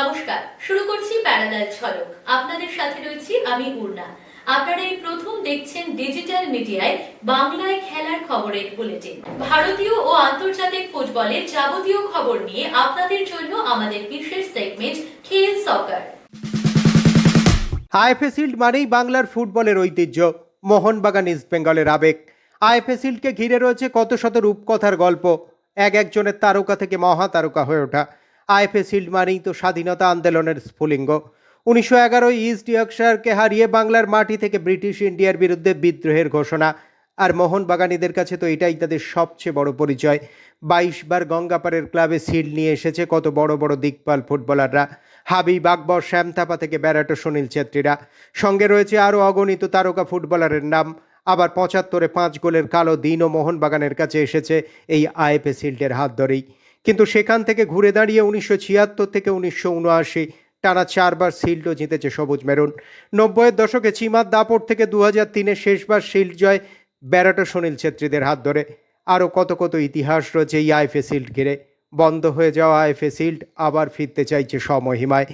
নমস্কার, শুরু করছি প্যারালাল ঝলক আপনাদের সাথে রয়েছি আমি পূর্ণা আপনারা এই প্রথম দেখছেন ডিজিটাল মিডিয়ায় বাংলায় খেলার খবরের বুলেটিন। ভারতীয় ও আন্তর্জাতিক ফুটবলের যাবতীয় খবর নিয়ে আপনাদের জন্য আমাদের বিশেষ সেগমেন্ট খেল সকার আইএফএ শিল্ড মানেই বাংলার ফুটবলের ঐতিহ্য, মোহনবাগান ইস্ট বেঙ্গলের আবেগ। আইএফএ শিল্ডকে ঘিরে রয়েছে কত শত রূপকথার গল্প, এক একজনের তারকা থেকে মহা তারকা হয়ে ওঠা। আইএফএ শিল্ড মানেই তো স্বাধীনতা আন্দোলনের স্ফুলিঙ্গ। উনিশশো এগারোয় ইস্ট ইয়র্কশায়ারকে হারিয়ে বাংলার মাটি থেকে ব্রিটিশ ইন্ডিয়ার বিরুদ্ধে বিদ্রোহের ঘোষণা। আর মোহনবাগানীদের কাছে তো এটাই তাদের সবচেয়ে বড় পরিচয়। বাইশ বার গঙ্গাপাড়ের ক্লাবে শিল্ড নিয়ে এসেছে কত বড় বড় দিকপাল ফুটবলাররা। হাবিব আকবর শ্যামথাপা থেকে ব্যারাটো সুনীল ছেত্রীরা। সঙ্গে রয়েছে আরও অগণিত তারকা ফুটবলারের নাম। আবার পঁচাত্তরে পাঁচ গোলের কালো দিনও মোহনবাগানের কাছে এসেছে এই আইএফএ শিল্ডের হাত ধরেই। কিন্তু সেখান থেকে ঘুরে দাঁড়িয়ে উনিশশো ছিয়াত্তর থেকে উনিশশো উনআশি টানা চারবার শিল্ডও জিতেছে সবুজ মেরুন। নব্বইয়ের দশকে চিমার দাপট থেকে দু হাজার তিনে শেষবার শিল্ড জয় ব্যারাটো সুনীল ছেত্রীদের হাত ধরে। আরও কত কত ইতিহাস রয়েছে এই আইএফএ শিল্ড ঘিরে। বন্ধ হয়ে যাওয়া আইএফএ শিল্ড আবার ফিরতে চাইছে সমহিমায়।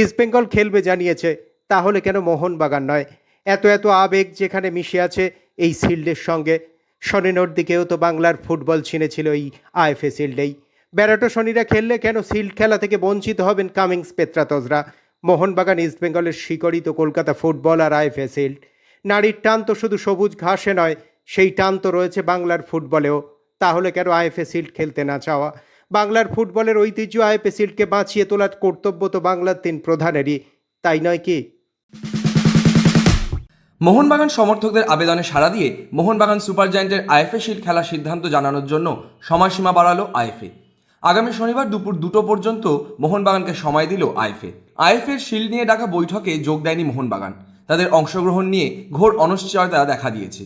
ইস্টবেঙ্গল খেলবে জানিয়েছে, তাহলে কেন মোহনবাগান নয়? এত এত আবেগ যেখানে মিশে আছে এই শিল্ডের সঙ্গে। শনিনোর দিকেও তো বাংলার ফুটবল ছিনেছিল এই আইএফএ শিল্ডেই। ব্যারাটো শনিরা খেললে কেন শিল্ড খেলা থেকে বঞ্চিত হবেন কামিংস পেত্রাতজরা? মোহনবাগান ইস্টবেঙ্গলের শিকড়ি তো কলকাতা ফুটবল আর আইফে সিল্ড নারীর টান তো শুধু সবুজ ঘাসে নয়, সেই টান তো রয়েছে বাংলার ফুটবলেও। তাহলে কেন আইএফএ সিল্ড খেলতে না চাওয়া? বাংলার ফুটবলের ঐতিহ্য আইএফএ সিল্ডকে বাঁচিয়ে তোলার কর্তব্য তো বাংলার তিন প্রধানেরই। তাই নয় কি? মোহনবাগান সমর্থকদের আবেদনে সাড়া দিয়ে মোহনবাগান সুপার জায়েন্টের আইএফএ শিল্ড খেলার সিদ্ধান্ত জানানোর জন্য সময়সীমা বাড়ালো আইএফএ আগামী শনিবার দুপুর দুটো পর্যন্ত মোহনবাগানকে সময় দিল আইএফএ। আইএফএর শিল্ড নিয়ে ডাকা বৈঠকে যোগ দেয়নি মোহনবাগান। তাদের অংশগ্রহণ নিয়ে ঘোর অনিশ্চয়তা দেখা দিয়েছে।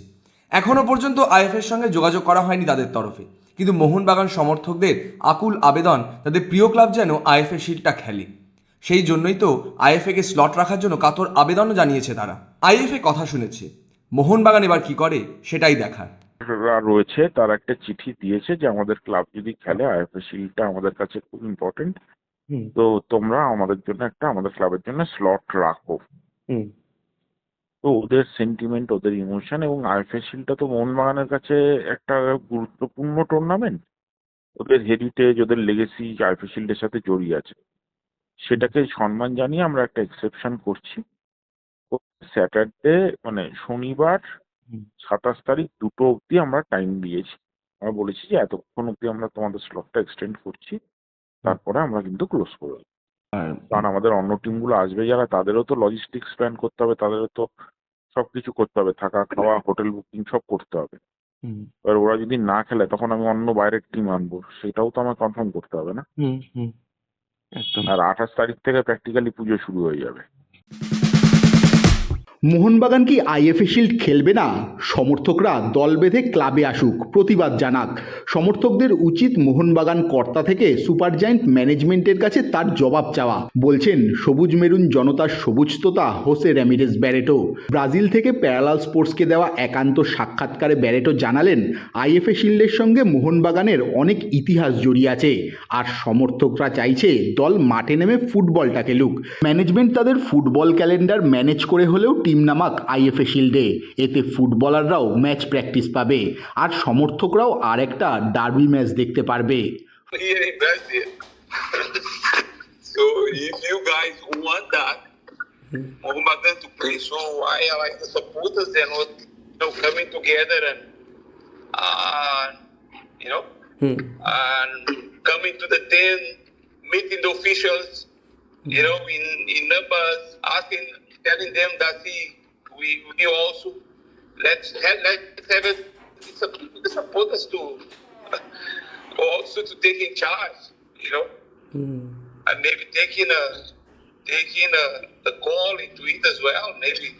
এখনও পর্যন্ত আইএফের সঙ্গে যোগাযোগ করা হয়নি তাদের তরফে। কিন্তু মোহনবাগান সমর্থকদের আকুল আবেদন তাদের প্রিয় ক্লাব যেন আইএফএ শিল্ডটা খেলে। সেই জন্যই তো আইএফএ কে স্লট রাখার জন্য কাতর আবেদনও জানিয়েছে তারা। আইএফএ কথা শুনেছে। মোহনবাগান এবার কি করে সেটাই দেখার। রয়েছে তারা একটা চিঠি দিয়েছে যে আমাদের ক্লাব যদি খেলে আইএফএ শিল্ডটা আমাদের কাছে খুব ইম্পর্টেন্ট হুম। তো তোমরা আমাদের জন্য একটা আমাদের ক্লাবের জন্য স্লট রাখো হুম। তো ওদের সেন্টিমেন্ট ওদের ইমোশন এবং আইএফএ শিল্ডটা তো মোহনবাগানের কাছে একটা গুরুত্বপূর্ণ টুর্নামেন্ট ওদের হেরিটেজ ওদের লেগেসি আইএফএ শিল্ডের সাথে জড়িয়ে আছে সেটাকে সম্মান জানিয়ে আমরা একটা এক্সেপশন করছি স্যাটারডে মানে শনিবার। সাতাশ তারিখ দুটো অবধি আমরা টাইম দিয়েছি। আমরা বলেছি যে এতক্ষণ অবধি আমরা তোমাদের স্লটটা এক্সটেন্ড করছি তারপরে আমরা কিন্তু ক্লোজ করে দেবো। কারণ আমাদের অন্য টিমগুলো আসবে যারা তাদেরও তো লজিস্টিক্স প্ল্যান করতে হবে তাদেরও তো সব কিছু করতে হবে থাকা খাওয়া হোটেল বুকিং সব করতে হবে। এবার ওরা যদি না খেলে তখন আমি অন্য বাইরের টিম আনব সেটাও তো আমার কনফার্ম করতে হবে না? হুম হুম আর আঠাশ তারিখ থেকে প্র্যাকটিক্যালি পুজো শুরু হয়ে যাবে। মোহনবাগান কি আইএফএ শিল্ড খেলবে না? সমর্থকরা দল বেঁধে ক্লাবে আসুক, প্রতিবাদ জানাক। সমর্থকদের উচিত মোহনবাগান কর্তা থেকে সুপার জায়েন্ট ম্যানেজমেন্টের কাছে তার জবাব চাওয়া, বলছেন সবুজ মেরুন জনতার সবুজততা হোসে র্যামিরেস ব্যারেটো। ব্রাজিল থেকে প্যারালাল স্পোর্টসকে দেওয়া একান্ত সাক্ষাৎকারে ব্যারেটো জানালেন আইএফএ শিল্ডের সঙ্গে মোহনবাগানের অনেক ইতিহাস জড়িয়ে আছে। আর সমর্থকরা চাইছে দল মাঠে নেমে ফুটবলটা খেলুক ম্যানেজমেন্ট তাদের ফুটবল ক্যালেন্ডার ম্যানেজ করে হলেও টিম নামাক আইএফএ শিল্ডে এতে ফুটবলাররাও ম্যাচ প্র্যাকটিস পাবে আর সমর্থকরাও আর একটা ডার্বি ম্যাচ দেখতে পারবে so if you guys want that, Mohammedan to play, so I like the supporters and what you know coming together and uh, you know and coming to the tent, meeting the officials, you know, in, in numbers, asking, telling them that we, we also let's have, let's have it, the supporters to also to take in charge, you know, hmm. and maybe taking a taking a, a call into it as well, maybe.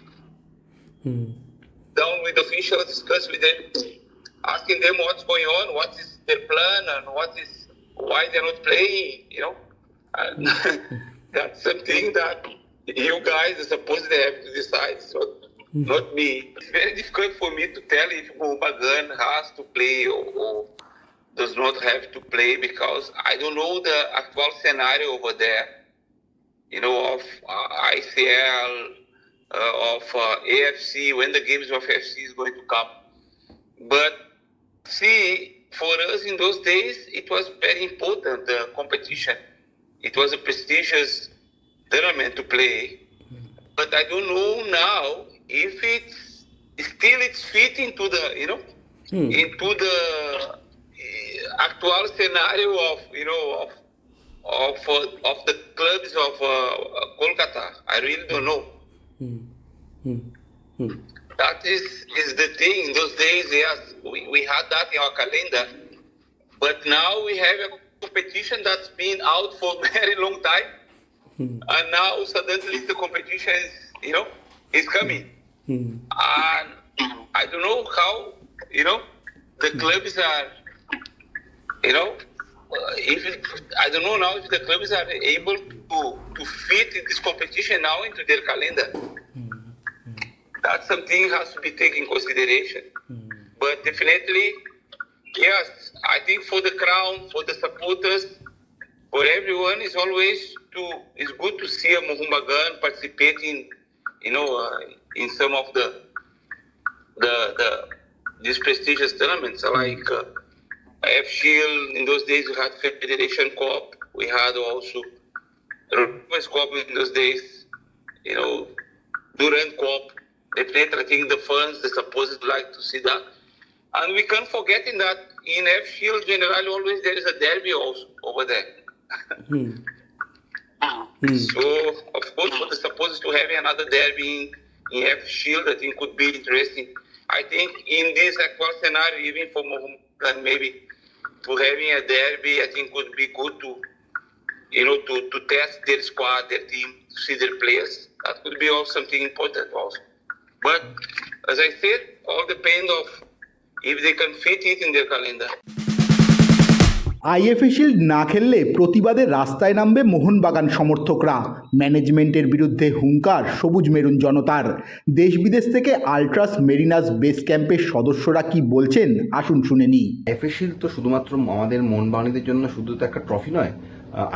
Hmm. Down with officials, discuss with them, asking them what's going on, what is their plan, and what is why they're not playing, you know, and hmm. that's something that you guys are supposed to have to decide. So not me. It's very difficult for me to tell if Mohamedan has to play or, or does not have to play because I don't know the actual scenario over there. you know, of uh, ICL, uh, of uh, AFC, when the games of AFC is going to come. But see, for us in those days, it was very important, the competition. It was a prestigious tournament to play. But I don't know now if it's still it's fit into the, you know, into the uh, actual scenario of, you know, of of uh, of the clubs of uh, Kolkata. I really don't know. That is is the thing. In those days, yes, we, we had that in our calendar, but now we have a competition that's been out for a very long time, Mm. and now suddenly the competition is you know is coming, mm. Mm. and I don't know how you know the clubs are you know, uh, if it, I don't know now if the clubs are able to to fit this competition now into their calendar. That's something has to be taken in consideration. But definitely, yes, I think for the crown, for the supporters, for everyone, is always to it's good to see a Mohumbagan participating, you know, uh, in some of the the the these prestigious tournaments like. Uh, F Shield. In those days, we had Federation Cup. We had also Women's Cup in those days. You know, Durant Cup. Definitely, I think the fans, the supporters like to see that. And we can't forget in that in F Shield, generally, always there is a derby also over there. Hmm. Ah. Hmm. So, of course, for the supporters to have another derby in, in F Shield, I think could be interesting. I think in this actual scenario, even for Mohammedan, maybe to having a derby, I think would be good to, you know, to, to test their squad, their team, to see their players. That could be also something important also. But as I said, all depends of if they can fit it in their calendar. I F A shield না খেললে প্রতিবাদে রাস্তায় নামবে মোহনবাগান সমর্থকরা। ম্যানেজমেন্টের বিরুদ্ধে হুঙ্কার, সবুজ মেরুন জনতার। দেশ বিদেশ থেকে আলট্রাস মেরিনাস বেস ক্যাম্পের সদস্যরা কি বলছেন, আসুন শুনে নিই। আইএফএ শিল্ড তো শুধুমাত্র আমাদের বাঙালিদের জন্য শুধু তো একটা ট্রফি নয়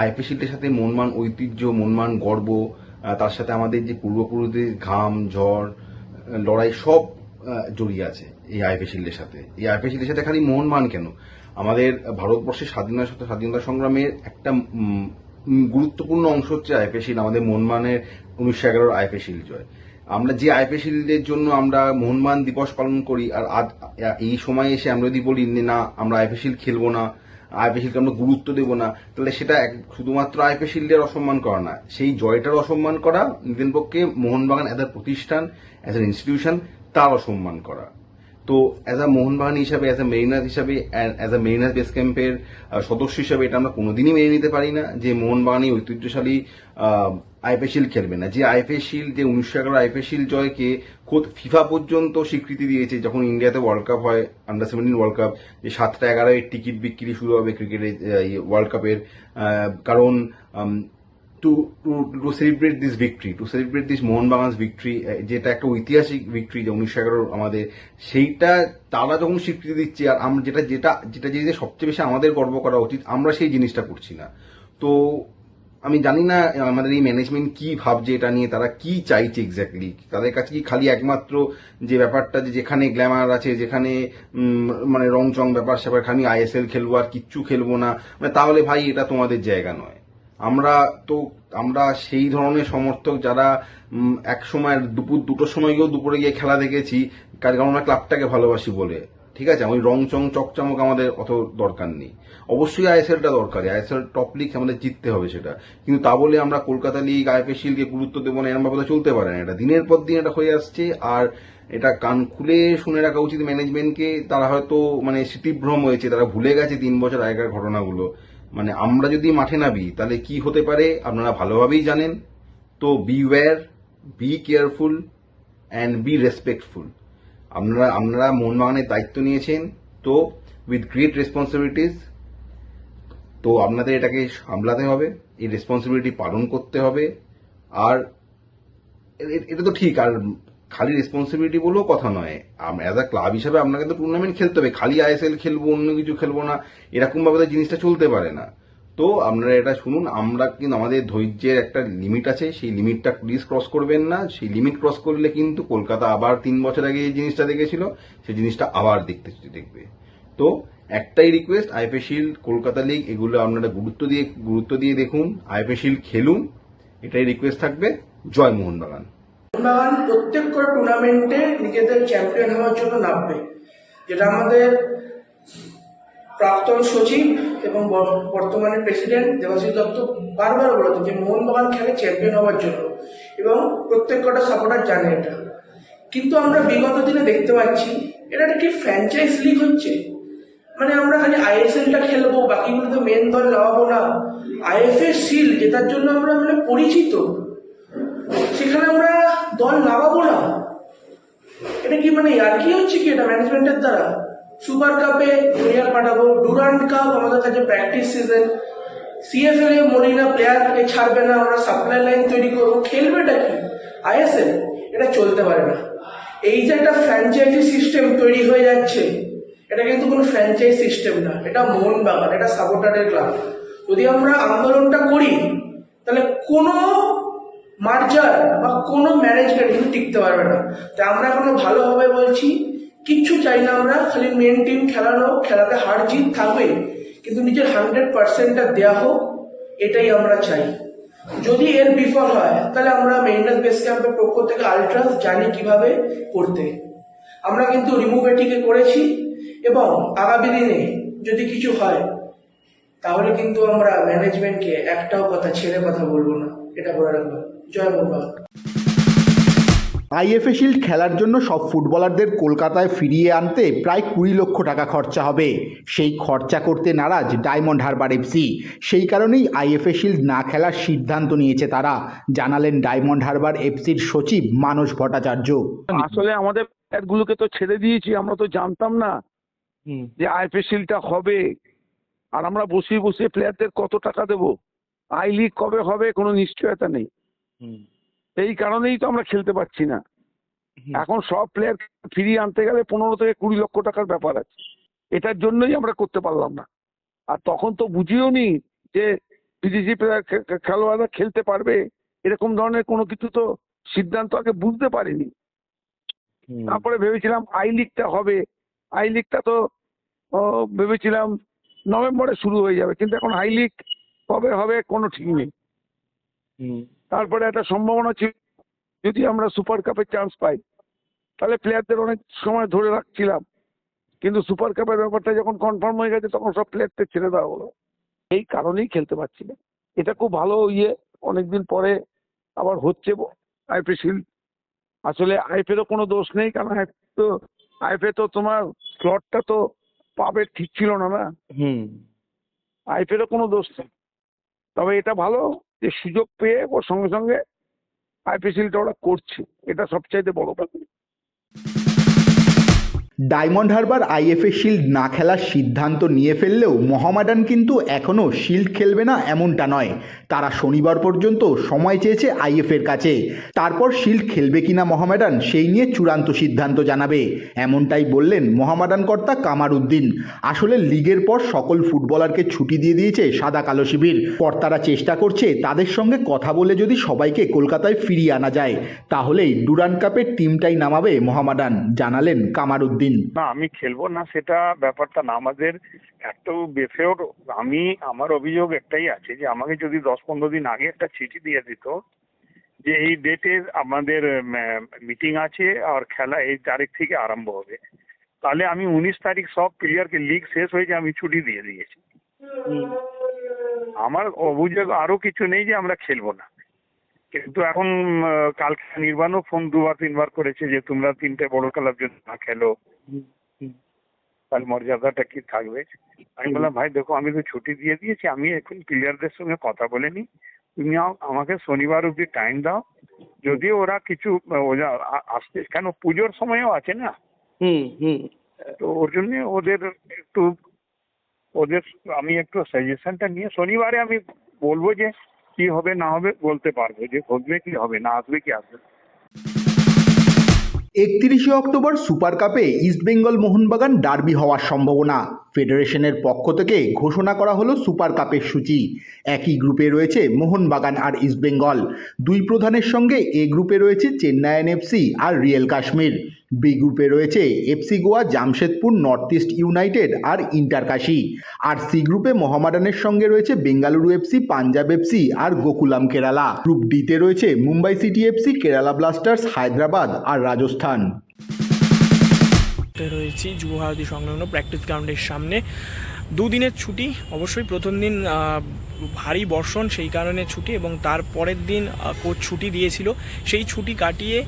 আইএফএ শিল্ডের সাথে মনমান ঐতিহ্য, মনমান গর্ব তার সাথে আমাদের যে পূর্বপুরুষদের ঘাম, ঝড় লড়াই সব জড়িয়ে আছে এই আইএফএ শিল্ডের সাথে। এই আইএফএ শিল্ডের সাথে খালি মোহনমান কেন? আমাদের ভারতবর্ষের স্বাধীনতা সাথে স্বাধীনতা সংগ্রামের একটা গুরুত্বপূর্ণ অংশ হচ্ছে শিল্ড আমাদের মনমানের উনিশশো এগারোর শিল্ড জয়। আমরা যে শিল্ডের জন্য আমরা মোহনবাগান দিবস পালন করি, আর আজ এই সময় এসে আমরা যদি বলি, না, আমরা আইপিএল শিল্ড খেলব না আইপিএল শিল্ডকে আমরা গুরুত্ব দেবো না, তাহলে সেটা শুধুমাত্র আইপিএল শিল্ডের অসম্মান করা না, সেই জয়টার অসম্মান করা, নিজের পক্ষে মোহনবাগান অ্যাজ এ প্রতিষ্ঠান অ্যাজ এন ইনস্টিটিউশন তার অসম্মান করা। তো অ্যাজ আ মোহনবাগান হিসাবে অ্যাজ আ মেরিনাস হিসাবে অ্যাজ আ মেরিনাস বেস ক্যাম্পের সদস্য হিসাবে এটা আমরা কোনোদিনই মেনে নিতে পারি না যে মোহনবাগান এই ঐতিহ্যশালী আইপিএল শিল্ড খেলবে না। যে আইপিএল শিল্ড যে উনিশশো এগারো আইপিএল শিল্ড জয়কে খোদ ফিফা পর্যন্ত স্বীকৃতি দিয়েছে যখন ইন্ডিয়াতে ওয়ার্ল্ড কাপ হয় আন্ডার সেভেন্টিন ওয়ার্ল্ড কাপ যে সাতটা এগারো টিকিট বিক্রি শুরু হবে ক্রিকেটের ওয়ার্ল্ড কাপের কারণ to to to celebrate this victory to celebrate this Mohun Bagan's victory যেটা একটা ঐতিহাসিক ভিক্টরি যে উনিশশো এগারো আমাদের, সেইটা তারা যখন স্বীকৃতি দিচ্ছে, আর আমরা যেটা যেটা যেটা জিনিসে সবচেয়ে বেশি আমাদের গর্ব করা উচিত, আমরা সেই জিনিসটা করছি না। তো আমি জানি না আমাদের এই ম্যানেজমেন্ট কি ভাবছে এটা নিয়ে, তারা কি চাইছে এক্স্যাক্টলি তাদের কাছে কি খালি একমাত্র যে ব্যাপারটা যে যেখানে গ্ল্যামার আছে, যেখানে মানে রং চং ব্যাপার স্যাপার, খালি আইএসএল খেলব আর কিচ্ছু খেলব না মানে তাহলে ভাই এটা তোমাদের জায়গা নয়। আমরা তো, আমরা সেই ধরনের সমর্থক যারা এক সময় দুপুর দুটোর সময় গিয়েও দুপুরে গিয়ে খেলা দেখেছি কারণ আমরা ক্লাবটাকে ভালোবাসি বলে। ঠিক আছে? ওই রং চং চকচমক আমাদের অত দরকার নেই। অবশ্যই আইএসএলটা দরকারি আইএসএল টপ লিগ আমাদের জিততে হবে সেটা। কিন্তু তা বলে আমরা কলকাতা লিগ আইপিএল শিল্ডকে গুরুত্ব দেবো না এরকম ভাবে চলতে পারে না। এটা দিনের পর দিন এটা হয়ে আসছে, আর এটা কান খুলে শুনে রাখা উচিত ম্যানেজমেন্টকে তারা হয়তো মানে স্মৃতিভ্রম হয়েছে, তারা ভুলে গেছে তিন বছর আগেকার ঘটনাগুলো। মানে আমরা যদি মাঠে নামি, তাহলে কি হতে পারে? আপনারা ভালোভাবেই জানেন। তো be aware be careful and be respectful আপনারা আপনারা মন মোহনবাগানের দায়িত্ব নিয়েছেন। তো উইথ গ্রেট রেসপন্সিবিলিটিস তো আপনাদের এটাকে সামলাতে হবে, এই রেসপন্সিবিলিটি পালন করতে হবে। আর এটা তো ঠিক। আর খালি রেসপন্সিবিলিটি বলেও কথা নয়। অ্যাজ আ ক্লাব হিসাবে আপনাকে তো টুর্নামেন্ট খেলতে হবে। খালি আইএসএল খেলব, অন্য কিছু খেলব না। এরকম ভাবে জিনিসটা চলতে পারে না। তো আপনারা এটা শুনুন, আমরা কিন্তু আমাদের ধৈর্যের একটা লিমিট আছে। সেই লিমিটটা প্লিজ ক্রস করবেন না। সেই লিমিট ক্রস করলে কিন্তু কলকাতা আবার তিন বছর আগে এই জিনিসটা দেখেছিল, সেই জিনিসটা আবার দেখতে দেখবে। তো একটাই request I F A shield Kolkata league এগুলো আপনারা গুরুত্ব দিয়ে গুরুত্ব দিয়ে দেখুন। আইএফএ শিল্ড খেলুন। এটাই রিকোয়েস্ট থাকবে। জয় মোহনবাগান। মোহনবাগান প্রত্যেক করে টুর্নামেন্টে নিজেদের চ্যাম্পিয়ন হওয়ার জন্য নামবে। যেটা আমাদের প্রাক্তন সচিব এবং বর্তমানে প্রেসিডেন্ট দেবাশিস দত্ত বারবার বলেছে যে মোহনবাগান খেলে চ্যাম্পিয়ন হওয়ার জন্য এবং প্রত্যেক কটা সাপোর্টার জানে এটা। কিন্তু আমরা বিগত দিনে দেখতে পাচ্ছি, এটা কি ফ্র্যাঞ্চাইজ লিগ হচ্ছে? মানে আমরা খালি আইএসএলটা খেলব বাকিগুলো তো মেন দল নামাবো না। আইএফএ শিল জেতার জন্য আমরা মানে পরিচিত। সেখানে আমরা দল নামাবো না। এটা কি মানে আর কি হচ্ছে কি? এটা ম্যানেজমেন্টের দ্বারা? সুপার কাপে প্লেয়ার পাঠাবো ডুরান্ড কাপ আমাদের কাছে প্র্যাকটিস সিজন সিএফএল এ মরিনা প্লেয়ারকে ছাড়বে না, আমরা সাপ্লাই লাইন তৈরি করব। খেলবেটা কি? আইএসএল এটা চলতে পারে না। এই যে একটা ফ্র্যাঞ্চাইজি সিস্টেম তৈরি হয়ে যাচ্ছে, এটা কিন্তু কোনো ফ্র্যাঞ্চাইজ সিস্টেম না। এটা মোহনবাগান এটা সাপোর্টারের ক্লাব যদি আমরা আন্দোলনটা করি, তাহলে কোনো মার্জার বা কোনো ম্যানেজমেন্ট কিন্তু টিকতে পারবে না। তাই আমরা এখনও ভালোভাবে বলছি, কিচ্ছু চাই না আমরা, খালি মেন টিম খেলানো খেলাতে হার জিত থাকবে, কিন্তু নিজের হান্ড্রেড পার্সেন্টটা দেওয়া হোক, এটাই আমরা চাই। যদি এর বিফল হয়, তাহলে আমরা মেইনডাস বেস ক্যাম্পের পক্ষ থেকে আলট্রাস জানি কীভাবে করতে। আমরা কিন্তু রিমুভেটিকে করেছি, এবং আগামী দিনে যদি কিছু হয়, তাহলে কিন্তু আমরা ম্যানেজমেন্টকে একটাও কথা ছেড়ে কথা বলব না। এটা বলে রাখব জয় মোহনবাগান আইএফএ শিল্ড খেলার জন্য সব ফুটবলারদের কলকাতায় ফিরিয়ে আনতে প্রায় কুড়ি লক্ষ টাকা খরচা হবে। সেই খরচা করতে নারাজ ডায়মন্ড হারবার এফসি সেই কারণেই আইএফএ শিল্ড না খেলার সিদ্ধান্ত নিয়েছে তারা জানালেন ডায়মন্ড হারবার এফসির সচিব মানস ভট্টাচার্য। আসলে আমাদের প্লেয়ারগুলোকে তো ছেড়ে দিয়েছি আমরা তো জানতাম না যে আইপিএসএলটা হবে। আর আমরা বসে বসে প্লেয়ারদের কত টাকা দেব? আই লিগ কবে হবে কোনো নিশ্চয়তা নেই। এই কারণেই তো আমরা খেলতে পারছি না। এখন সব প্লেয়ার ফিরিয়ে আনতে গেলে পনেরো থেকে কুড়ি লক্ষ টাকার ব্যাপার আছে। এটার জন্যই আমরা করতে পারলাম না। আর তখন তো বুঝিও নি যে বিদেশি প্লেয়ার খেলোয়াড়রা খেলতে পারবে। এরকম ধরনের কোনো কিছু তো সিদ্ধান্ত আগে বুঝতে পারিনি। তারপরে ভেবেছিলাম আই লিগটা হবে। আই লিগটা তো ও, ভেবেছিলাম নভেম্বরে শুরু হয়ে যাবে। কিন্তু এখন আই লিগ কবে হবে কোনো ঠিক নেই। তারপরে একটা সম্ভাবনা ছিল যদি আমরা সুপার কাপের চান্স পাই তাহলে প্লেয়ারদের অনেক সময় ধরে রাখছিলাম। কিন্তু সুপার কাপের ব্যাপারটা যখন কনফার্ম হয়ে গেছে তখন সব প্লেয়ারদের ছেড়ে দেওয়া হলো। এই কারণেই খেলতে পারছি না। এটা খুব ভালো ইয়ে অনেকদিন পরে আবার হচ্ছে আইপি শিল্ড আসলে আইপেরও কোনো দোষ নেই কারণ তো আইপে তো তোমার স্লটটা তো পাবে ঠিক ছিল না না। আইপেরও কোনো দোষ নেই। তবে এটা ভালো যে সুযোগ পেয়ে ওর সঙ্গে সঙ্গে আইপিএসএলটা ওরা করছে। এটা সবচাইতে বড় ব্যাপার। ডায়মন্ড হারবার আইএফএ শিল্ড না খেলার সিদ্ধান্ত নিয়ে ফেললেও মহামাডান কিন্তু এখনও শিল্ড খেলবে না এমনটা নয়। তারা শনিবার পর্যন্ত সময় চেয়েছে আইএফের কাছে। তারপর শিল্ড খেলবে কিনা মহামেডান সেই নিয়ে চূড়ান্ত সিদ্ধান্ত জানাবে। এমনটাই বললেন মহামাডান কর্তা কামার উদ্দিন। আসলে লিগের পর সকল ফুটবলারকে ছুটি দিয়ে দিয়েছে সাদা কালো শিবির। কর্তারা চেষ্টা করছে তাদের সঙ্গে কথা বলে যদি সবাইকে কলকাতায় ফিরিয়ে আনা যায়, তাহলেই ডুরান কাপের টিমটাই নামাবে মহামাডান, জানালেন কামার উদ্দিন। না আমি খেলব না সেটা ব্যাপারটা না। আমাদের এত বেফেওর আমি আমার অভিযোগ একটাই আছে যে আমাকে যদি দশ পনেরো দিন আগে একটা চিঠি দিয়ে দিত যে এই ডেটে আমাদের মিটিং আছে আর খেলা এই তারিখ থেকে আরম্ভ হবে তাহলে আমি উনিশ তারিখ সব প্লেয়ারকে লিগ শেষ হয়েছে আমি ছুটি দিয়ে দিয়েছি। আমার অভিযোগ আরও কিছু নেই যে আমরা খেলব না। কিন্তু এখন কালকে নির্বাণও ফোন দুবার তিনবার করেছে যে তোমরা তিনটে বড় ক্লাব যদি না খেলো। তার মর্যাদাটা কি থাকবে? আমি বললাম ভাই দেখো আমি তো ছুটি দিয়ে দিয়েছি আমি এখন প্লেয়ারদের সঙ্গে কথা বলে নি তুমি আম- আমাকে শনিবার অব্দি টাইম দাও। যদি ওরা কিছু আসতে কেন পুজোর সময়ও আছে না? তো ওর জন্য ওদের একটু ওদের আমি একটু সাজেশনটা নিয়ে শনিবারে আমি বলব যে কি হবে না হবে বলতে পারব যে হবে কি হবে, না আসবে কি আসবে। একত্রিশে অক্টোবর সুপার কাপে ইস্টবেঙ্গল মোহনবাগান ডার্বি হওয়ার সম্ভাবনা। ফেডারেশনের পক্ষ থেকে ঘোষণা করা হলো সুপার কাপের সূচি। একই গ্রুপে রয়েছে মোহনবাগান আর ইস্টবেঙ্গল দুই প্রধানের সঙ্গে এ গ্রুপে রয়েছে চেন্নাইন এফসি আর রিয়েল কাশ্মীর। বি গ্রুপে রয়েছে F C Goa Jamshedpur North East United আর ইন্টার কাশি আর সি গ্রুপে মোহামেডানের সঙ্গে রয়েছে Bengaluru F C Punjab F C আর গোকুলাম কেরালা গ্রুপ ডিতে রয়েছে Mumbai City F C Kerala Blasters Hyderabad আর রাজস্থান রয়েছি যুব ভারতী সংলগ্ন প্র্যাকটিস গ্রাউন্ডের সামনে। দুদিনের ছুটি, অবশ্যই প্রথম দিন ভারী বর্ষণ, সেই কারণে ছুটি এবং তার পরের দিন কোচ ছুটি দিয়েছিল। সেই ছুটি কাটিয়ে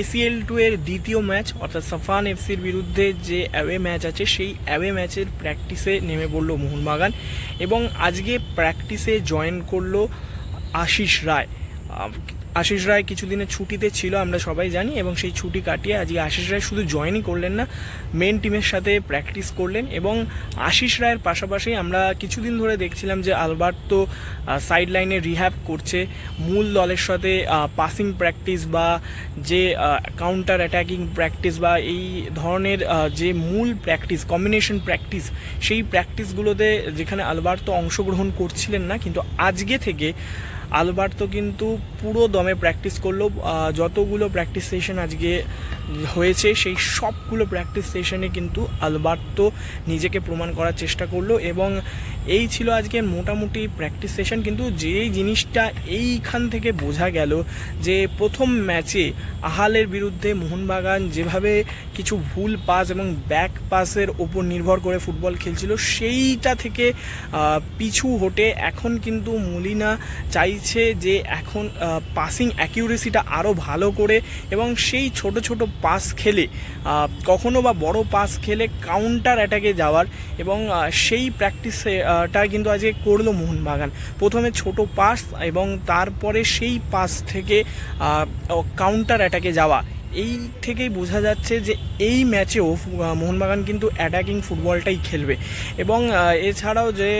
এসিএল টু এর দ্বিতীয় ম্যাচ অর্থাৎ সাফান এফসির বিরুদ্ধে যে অ্যাওয়ে ম্যাচ আছে, সেই অ্যাওয়ে ম্যাচের প্র্যাকটিসে নেমে পড়ল মোহনবাগান এবং আজকে প্র্যাকটিসে জয়েন করল আশিস রায়। আশিস রায় কিছুদিনের ছুটিতে ছিল, আমরা সবাই জানি, এবং সেই ছুটি কাটিয়ে আজকে আশিস রায় শুধু জয়েনই করলেন না মেন টিমের সাথে প্র্যাকটিস করলেন, এবং আশিস রায়ের পাশাপাশি আমরা কিছুদিন ধরে দেখছিলাম যে আলবার্তো সাইড লাইনে রিহ্যাব করছে, মূল দলের সাথে পাসিং প্র্যাকটিস বা যে কাউন্টার অ্যাটাকিং প্র্যাকটিস বা এই ধরনের যে মূল প্র্যাকটিস কম্বিনেশন প্র্যাকটিস সেই প্র্যাকটিসগুলোতে যেখানে আলবার্তো অংশগ্রহণ করছিলেন না, কিন্তু আজকে থেকে আলবার্তো কিন্তু পুরো দমে প্র্যাকটিস করল। যতগুলো প্র্যাকটিস সেশন আজকে হয়েছে, সেই সবগুলো প্র্যাকটিস সেশনে কিন্তু আলবার্তো নিজেকে প্রমাণ করার চেষ্টা করল এবং এই ছিল আজকে মোটামুটি প্র্যাকটিস সেশন কিন্তু যেই জিনিসটা এইখান থেকে বোঝা গেল যে প্রথম ম্যাচে আহালের বিরুদ্ধে মোহনবাগান যেভাবে কিছু ভুল পাস এবং ব্যাক পাসের ওপর নির্ভর করে ফুটবল খেলছিল, সেইটা থেকে পিছু হটে। এখন কিন্তু মলিনা চাইছে যে এখন পাসিং অ্যাকিউরেসিটা আরও ভালো করে এবং সেই ছোট ছোট পাস খেলে কখনো বা বড় পাস খেলে কাউন্টার অ্যাটাকে যাওয়ার এবং সেই সেই প্র্যাকটিসটা কিন্তু আজকে করল মোহনবাগান। প্রথমে ছোট পাস এবং তারপরে সেই পাস থেকে কাউন্টার অ্যাটাকে যাওয়া। এই থেকেই বোঝা যাচ্ছে যে এই ম্যাচেও মোহনবাগান কিন্তু অ্যাটাকিং ফুটবলটাই খেলবে। এবং এছাড়াও যে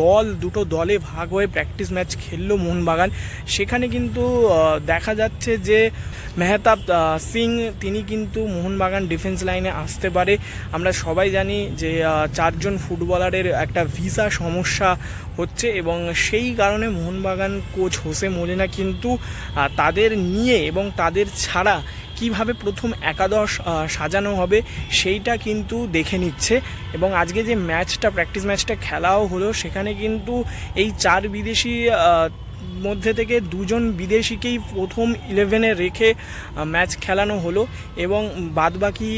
দল, দুটো দলে ভাগ হয়ে প্র্যাকটিস ম্যাচ খেললো মোহনবাগান, সেখানে কিন্তু দেখা যাচ্ছে যে মেহতাব সিং, তিনি কিন্তু মোহনবাগান ডিফেন্স লাইনে আসতে পারে। আমরা সবাই জানি যে চারজন ফুটবলারের একটা ভিসা সমস্যা হচ্ছে এবং সেই কারণে মোহনবাগান কোচ হোসে মলিনা কিন্তু তাদের নিয়ে এবং তাদের ছাড়া কীভাবে প্রথম একাদশ সাজানো হবে সেইটা কিন্তু দেখে নিচ্ছে। এবং আজকে যে ম্যাচটা প্র্যাকটিস ম্যাচটা খেলাও হলো, সেখানে কিন্তু এই চার বিদেশি মধ্যে থেকে দুজন বিদেশিকেই প্রথম ইলেভেনে রেখে ম্যাচ খেলানো হলো। এবং বাদবাকি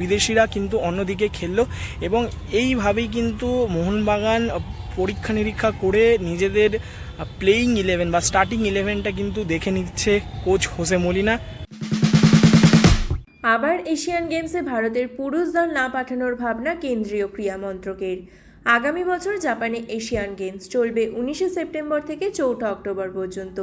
বিদেশিরা কিন্তু অন্যদিকে খেললো। এবং এইভাবেই কিন্তু মোহনবাগান পরীক্ষা নিরীক্ষা করে নিজেদের প্লেয়িং ইলেভেন বা স্টার্টিং ইলেভেনটা কিন্তু দেখে নিচ্ছে কোচ হোসে মলিনা। আবার এশিয়ান গেমসে ভারতের পুরুষ দল না পাঠানোর ভাবনা কেন্দ্রীয় ক্রীড়া মন্ত্রকের। আগামী বছর জাপানে এশিয়ান গেমস চলবে উনিশে সেপ্টেম্বর থেকে চৌঠা অক্টোবর পর্যন্ত,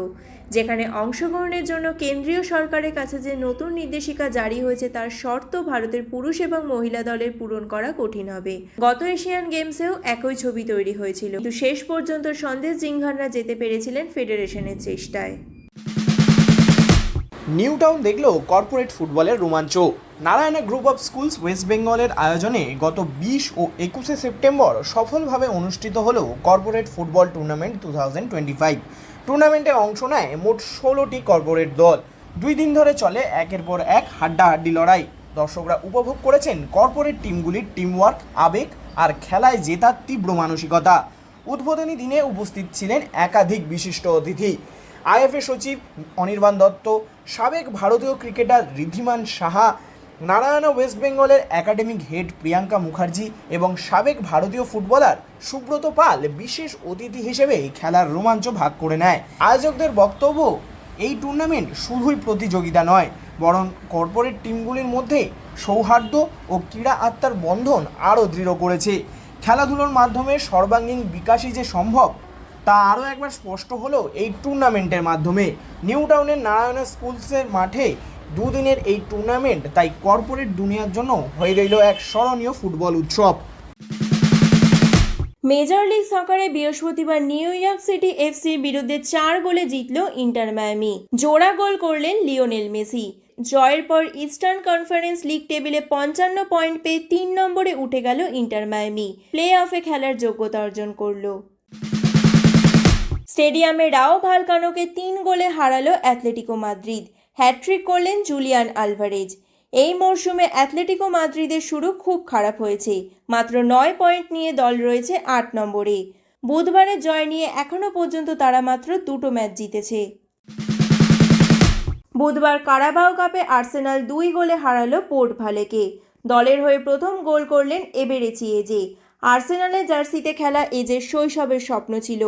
যেখানে অংশগ্রহণের জন্য কেন্দ্রীয় সরকারের কাছে যে নতুন নির্দেশিকা জারি হয়েছে তার শর্ত ভারতের পুরুষ এবং মহিলা দলের পূরণ করা কঠিন হবে। গত এশিয়ান গেমসেও একই ছবি তৈরি হয়েছিল। কিন্তু শেষ পর্যন্ত সন্দেশ জিংহানরা যেতে পেরেছিলেন ফেডারেশনের চেষ্টায়। নিউ টাউন দেখল কর্পোরেট ফুটবলের রোমাঞ্চ। Narayana group of schools West বেঙ্গলের আয়োজনে গত বিশ ও একুশে সেপ্টেম্বর সফলভাবে অনুষ্ঠিত হলো corporate football tournament two thousand twenty five. টুর্নামেন্টে অংশ নেয় মোট ষোলোটি কর্পোরেট দল। দুই দিন ধরে চলে একের পর এক হাড্ডাহাড্ডি লড়াই। দর্শকরা উপভোগ করেছেন কর্পোরেট টিমগুলির টিমওয়ার্ক, আবেগ আর খেলায় জেতার তীব্র মানসিকতা। উদ্বোধনী দিনে উপস্থিত ছিলেন একাধিক বিশিষ্ট অতিথি। আইএফএ সচিব অনির্বাণ দত্ত, সাবেক ভারতীয় ক্রিকেটার ঋদ্ধিমান সাহা, নারায়ণা ওয়েস্ট বেঙ্গলের একাডেমিক হেড প্রিয়াঙ্কা মুখার্জি এবং সাবেক ভারতীয় ফুটবলার সুব্রত পাল বিশেষ অতিথি হিসেবে খেলার রোমাঞ্চ ভাগ করে নেয়। আয়োজকদের বক্তব্য, এই টুর্নামেন্ট শুধুই প্রতিযোগিতা নয়, বরং কর্পোরেট টিমগুলির মধ্যে সৌহার্দ্য ও ক্রীড়া আত্মার বন্ধন আরও দৃঢ় করেছে। খেলাধুলোর মাধ্যমে সর্বাঙ্গীন বিকাশই যে সম্ভব তা আরও একবার স্পষ্ট হলো এই টুর্নামেন্টের মাধ্যমে। নিউ টাউনের নারায়ণা স্কুলসের মাঠে দুদিনের এই টুর্নামেন্ট তাই কর্পোরেট দুনিয়ার জন্য হয়ে রইল এক স্মরণীয় ফুটবল উৎসব। মেজর লিগ সকারে বৃহস্পতিবার নিউ ইয়র্ক সিটি এফসির বিরুদ্ধে চার গোলে জিতল ইন্টার মায়ামি। জোড়া গোল করলেন লিওনেল মেসি। জয়ের পর ইস্টার্ন কনফারেন্স লিগ টেবিলে পঞ্চান্ন পয়েন্ট পেয়ে তিন নম্বরে উঠে গেল ইন্টার মায়ামি। প্লে অফে খেলার যোগ্যতা অর্জন করল। স্টেডিয়ামে রাও ভালকানোকে তিন গোলে হারালো অ্যাথলেটিকো মাদ্রিদ। হ্যাট্রিক করলেন জুলিয়ান আলভারেজ। এই মরশুমে অ্যাথলেটিকো মাদ্রিদের শুরু খুব খারাপ হয়েছে। মাত্র নয় পয়েন্ট নিয়ে দল রয়েছে আট নম্বরে। বুধবারের জয় নিয়ে এখনও পর্যন্ত তারা মাত্র দুটো ম্যাচ জিতেছে। বুধবার কারাবাও কাপে আর্সেনাল দুই গোলে হারালো পোর্ট ভালেকে। দলের হয়ে প্রথম গোল করলেন এবেরেচি এজে। আর্সেনালের জার্সিতে খেলা এজের শৈশবের স্বপ্ন ছিল।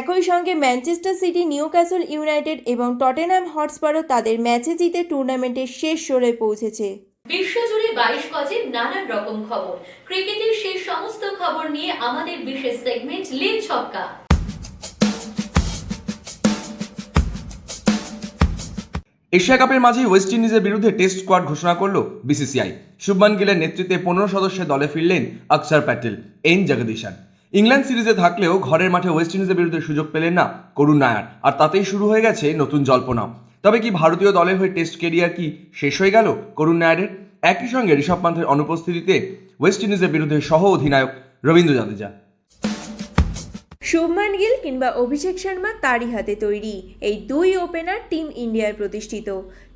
একই সঙ্গে ম্যানচেস্টার সিটি, নিউক্যাসল ইউনাইটেড এবং টটেনাম হটস্পারও তাদের ম্যাচে জিতে টুর্নামেন্টের শেষ সরে পৌঁছেছে। বিশ্বজুড়ে বাইশ গজে নানান রকম খবর। ক্রিকেটের সেই সমস্ত খবর নিয়ে আমাদের বিশেষ সেগমেন্ট লিন ছক্কা। এশিয়া কাপের মাঝেই ওয়েস্ট ইন্ডিজের বিরুদ্ধে টেস্ট স্কোয়াড ঘোষণা করল বিসিসিআই। শুভমান গিলের নেতৃত্বে পনেরো সদস্যের দলে ফিরলেন অক্ষর প্যাটেল, এন জগদীশান। ইংল্যান্ড সিরিজে থাকলেও ঘরের মাঠে ওয়েস্ট ইন্ডিজের বিরুদ্ধে সুযোগ পেলেন না করুণ নায়ার, আর তাতেই শুরু হয়ে গেছে নতুন জল্পনা। তবে কি ভারতীয় দলের হয়ে টেস্ট কেরিয়ার কি শেষ হয়ে গেল করুণ নায়ারের? একই সঙ্গে ঋষভ পান্থের অনুপস্থিতিতে ওয়েস্ট ইন্ডিজের বিরুদ্ধে সহ অধিনায়ক রবীন্দ্র জাদেজা। শুভমান গিল কিংবা অভিষেক শর্মা তারই হাতে তৈরি। এই দুই ওপেনার টিম ইন্ডিয়ার প্রতিষ্ঠিত।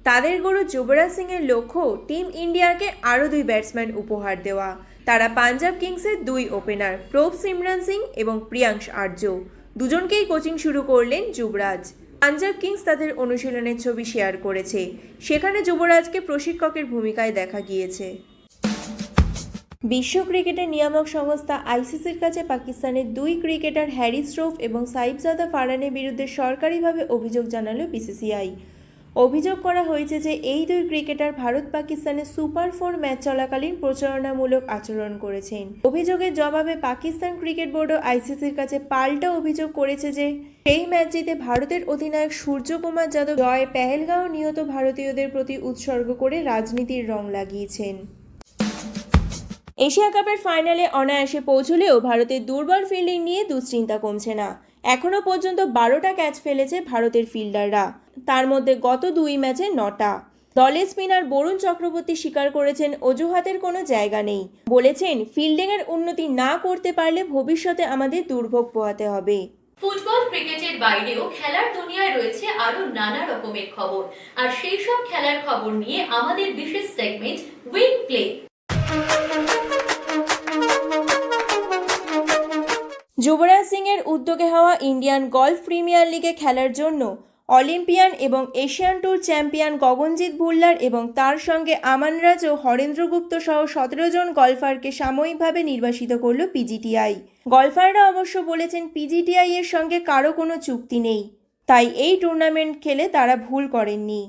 তাদের গরু যুবরাজ সিংয়ের লক্ষ্য টিম ইন্ডিয়াকে আরও দুই ব্যাটসম্যান উপহার দেওয়া। তারা পাঞ্জাব কিংসের দুই ওপেনার প্রভ সিমরান সিং এবং প্রিয়াংশ আর্য। দুজনকেই কোচিং শুরু করলেন যুবরাজ। পাঞ্জাব কিংস তাদের অনুশীলনের ছবি শেয়ার করেছে। সেখানে যুবরাজকে প্রশিক্ষকের ভূমিকায় দেখা গিয়েছে। বিশ্ব ক্রিকেটের নিয়ামক সংস্থা আইসিসির কাছে পাকিস্তানের দুই ক্রিকেটার হ্যারি স্ট্রোফ এবং সাইফজাদা ফারানের বিরুদ্ধে সরকারিভাবে অভিযোগ জানালো বিসিসিআই। অভিযোগ করা হয়েছে যে এই দুই ক্রিকেটার ভারত পাকিস্তানে সুপার ফোর ম্যাচ চলাকালীন প্রচারণামূলক আচরণ করেছেন। অভিযোগের জবাবে পাকিস্তান ক্রিকেট বোর্ডও আইসিসির কাছে পাল্টা অভিযোগ করেছে যে সেই ম্যাচ জিতে ভারতের অধিনায়ক সূর্যকুমার যাদব জয় পেহেলগাঁও নিহত ভারতীয়দের প্রতি উৎসর্গ করে রাজনীতির রং লাগিয়েছেন। এশিয়া কাপের ফাইনালে অনায়াসে পৌঁছলেও ভারতের দুর্বল ফিল্ডিং নিয়ে দুশ্চিন্তা কমছে না। এখনও পর্যন্ত বারোটা ক্যাচ ফেলেছে ভারতের ফিল্ডাররা তার মধ্যে গত দুই ম্যাচে নটা। দলের স্পিনার বরুণ চক্রবর্তী স্বীকার করেছেন, অজুহাতের কোনো জায়গা নেই। বলেছেন ফিল্ডিংয়ের উন্নতি না করতে পারলে ভবিষ্যতে আমাদের দুর্ভোগ পোহাতে হবে। ফুটবল ক্রিকেটের বাইরেও খেলার দুনিয়ায় রয়েছে আরও নানা রকমের খবর। আর সেই সব খেলার খবর নিয়ে আমাদের বিশেষ সেগমেন্ট উইন প্লে যুবরাজ সিংয়ের উদ্যোগে হওয়া ইন্ডিয়ান গলফ প্রিমিয়ার লিগে খেলার জন্য অলিম্পিয়ান এবং Asian tour champion Gaganjeet Bhullar এবং তার সঙ্গে আমানরাজ ও হরেন্দ্র গুপ্ত সহ সতেরো জন গলফারকে সাময়িকভাবে নির্বাসিত করল পিজিটিআই। গলফাররা অবশ্য বলেছেন পিজিটিআই এর সঙ্গে কারও কোনো চুক্তি নেই, তাই এই টুর্নামেন্ট খেলে তারা ভুল করেননি।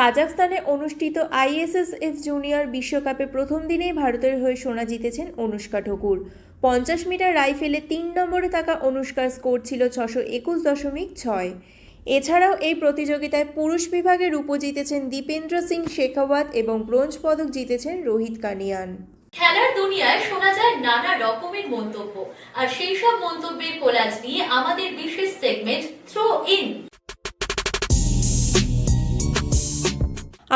কাজাখস্তানে অনুষ্ঠিত আইএসএসএফ জুনিয়র বিশ্বকাপে প্রথম দিনেই ভারতের হয়ে সোনা জিতেছেন অনুষ্কা ঠাকুর। পঞ্চাশ মিটার রাইফেলে তিন নম্বরে থাকা অনুষ্কার স্কোর ছিল ছশো একুশ দশমিক ছয়। এছাড়াও এই প্রতিযোগিতায় পুরুষ বিভাগে রূপো জিতেছেন দীপেন্দ্র সিং শেখাওয়াত এবং ব্রোঞ্জ পদক জিতেছেন রোহিত কানিয়ান। খেলার দুনিয়ায় শোনা যায় নানা রকমের মন্তব্য। আর সেই সব মন্তব্যের কোলাজ নিয়ে আমাদের বিশেষ সেগমেন্ট থ্রো ইন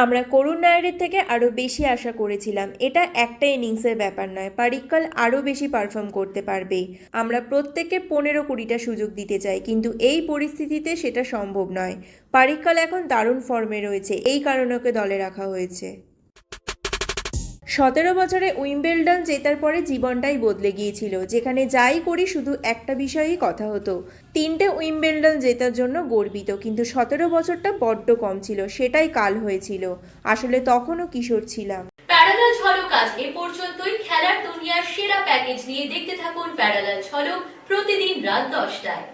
আমরা করুণ নায়ারের থেকে আরও বেশি আশা করেছিলাম। এটা একটা ইনিংসের ব্যাপার নয়, পারিক্কাল আরও বেশি পারফর্ম করতে পারবে। আমরা প্রত্যেককে পনেরো কুড়িটা সুযোগ দিতে চাই, কিন্তু এই পরিস্থিতিতে সেটা সম্ভব নয়। পারিক্কাল এখন দারুণ ফর্মে রয়েছে, এই কারণে ওকে দলে রাখা হয়েছে। সতেরো বছরে উইম্বেলডন জেতার পরে জীবনটাই বদলে গিয়েছিল, যেখানে যাই করি শুধু একটা বিষয়েই কথা হতো তিনটে উইম্বেলডন জেতার জন্য গর্বিত, কিন্তু সতেরো বছরটা বড্ড কম ছিল, সেটাই কাল হয়েছিল। আসলে তখনও কিশোর ছিলাম। প্যারালাল ঝলক আজ এ পর্যন্তই। খেলার দুনিয়ার সেরা প্যাকেজ নিয়ে দেখতে থাকুন প্যারালাল ঝলক প্রতিদিন রাত দশটায়।